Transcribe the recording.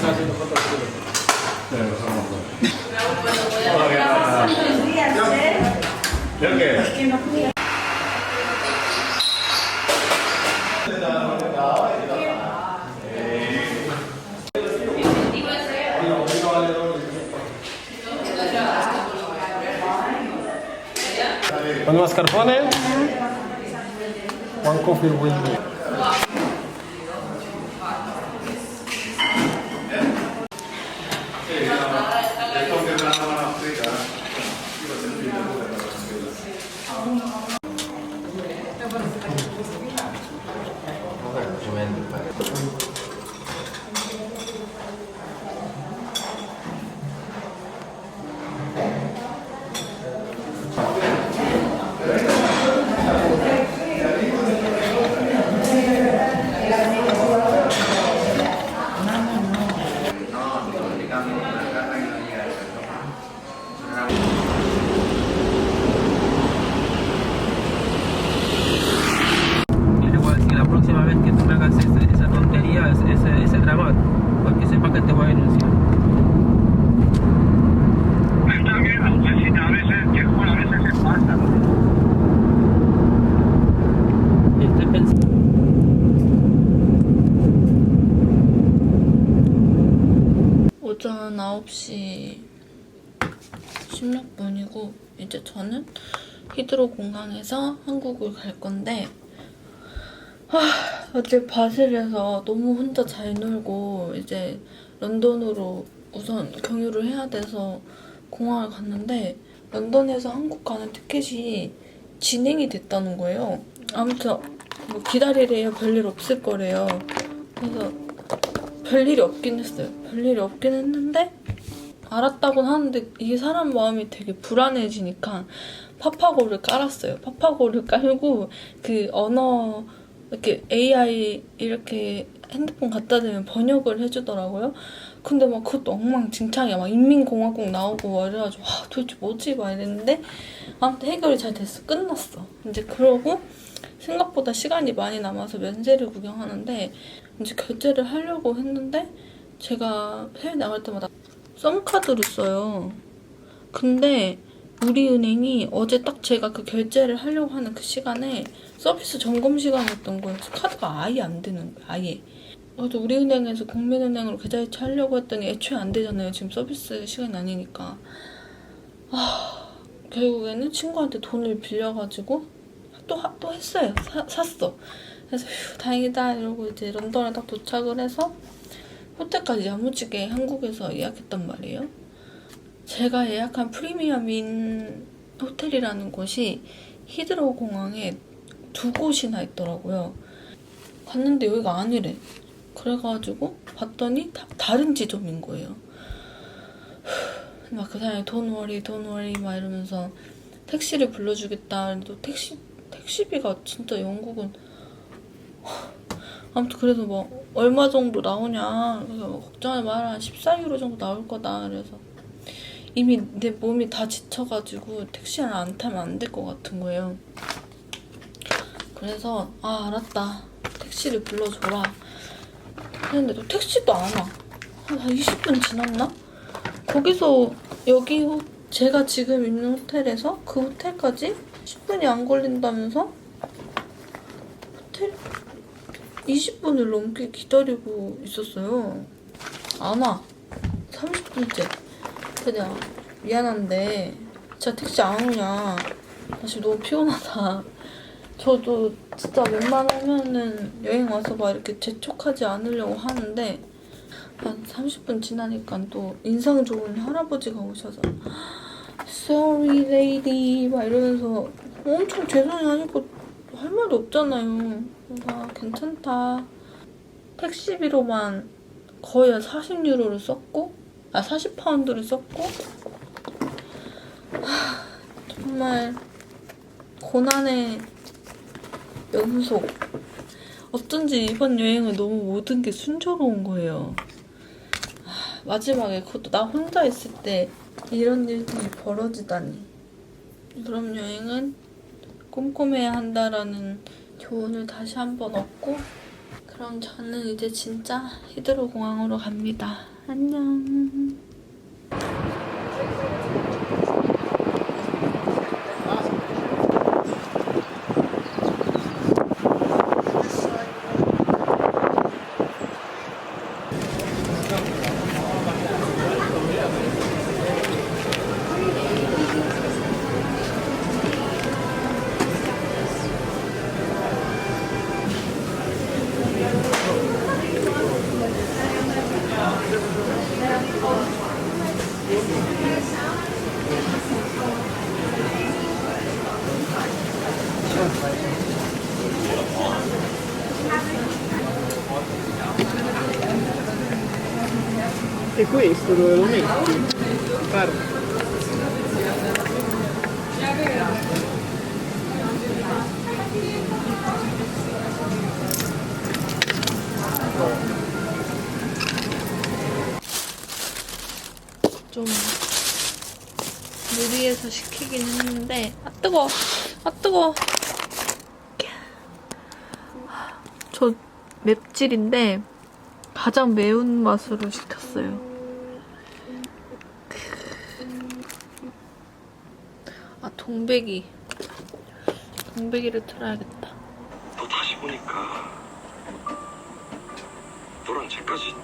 está haciendo que... One mascarpone, one coffee. 9시 16분이고 이제 저는 히드로 공항에서 한국을 갈 건데 하, 어제 바셀에서 너무 혼자 잘 놀고 이제 런던으로 우선 경유를 해야 돼서 공항을 갔는데 런던에서 한국 가는 티켓이 진행이 됐다는 거예요. 아무튼 뭐 기다리래요. 별일 없을 거래요. 그래서 별일이 없긴 했어요. 별일이 없긴 했는데 알았다곤 하는데 이게 사람 마음이 되게 불안해지니까 파파고를 깔았어요. 파파고를 깔고 그 언어 이렇게 AI 이렇게 핸드폰 갖다 대면 번역을 해주더라고요. 근데 막 그것도 엉망진창이야. 막 인민공화국 나오고 막 이래가지고 와 도대체 뭐지? 막 이랬는데 아무튼 해결이 잘 됐어. 끝났어. 이제 그러고 생각보다 시간이 많이 남아서 면세를 구경하는데 이제 결제를 하려고 했는데 제가 해외 나갈 때마다 썸카드를 써요. 근데 우리은행이 어제 딱 제가 그 결제를 하려고 하는 그 시간에 서비스 점검 시간이었던 거예요. 카드가 아예 안 되는 거예요. 아예. 그래서 우리은행에서 국민은행으로 계좌이체 하려고 했더니 애초에 안 되잖아요. 지금 서비스 시간이 아니니까. 아, 결국에는 친구한테 돈을 빌려가지고 또, 하- 또 했어요. 사- 샀어. 그래서 휴, 다행이다 이러고 이제 런던에 딱 도착을 해서 호텔까지 야무지게 한국에서 예약했단 말이에요. 제가 예약한 프리미엄인 호텔이라는 곳이 히드로우 공항에 두 곳이나 있더라고요. 갔는데 여기가 아니래. 그래가지고 봤더니 다, 다른 지점인 거예요. 막 그 사람이 돈 워리 돈 워리 막 이러면서 택시를 불러주겠다. 또 택시 택시비가 진짜 영국은 아무튼 그래서 뭐 얼마 정도 나오냐. 그래서 뭐 걱정하지 마라. 한 14유로 정도 나올 거다. 그래서 이미 내 몸이 다 지쳐가지고 택시를 안 타면 안 될 것 같은 거예요. 그래서 아 알았다. 택시를 불러줘라. 했는데 또 택시도 안 와. 한 20분 지났나? 거기서 여기 호, 제가 지금 있는 호텔에서 그 호텔까지 10분이 안 걸린다면서 호텔 20분을 넘게 기다리고 있었어요. 안 와. 30분째. 그냥 미안한데 진짜 택시 안 오냐. 나 지금 너무 피곤하다. 저도 진짜 웬만하면은 여행 와서 막 이렇게 재촉하지 않으려고 하는데 한 30분 지나니까 또 인상 좋은 할아버지가 오셔서 Sorry lady 막 이러면서 엄청 죄송해 하니까 할 말도 없잖아요. 아, 괜찮다. 택시비로만 거의 한 40유로를 썼고 아 40파운드를 썼고 하, 정말 고난의 연속 어쩐지 이번 여행은 너무 모든 게 순조로운 거예요. 하, 마지막에 그것도 나 혼자 있을 때 이런 일들이 벌어지다니. 그럼 여행은 꼼꼼해야 한다라는 교훈을 다시 한번 얻고 그럼 저는 이제 진짜 히드로 공항으로 갑니다. 안녕. E questo dove lo metti? Guarda. 좀 무리해서 시키긴 했는데 아 뜨거 아 뜨거 저 맵찔인데 가장 매운 맛으로 시켰어요. 아 동백이. 동백이를 틀어야겠다. 또 다시 보니까 너랑 쟤까지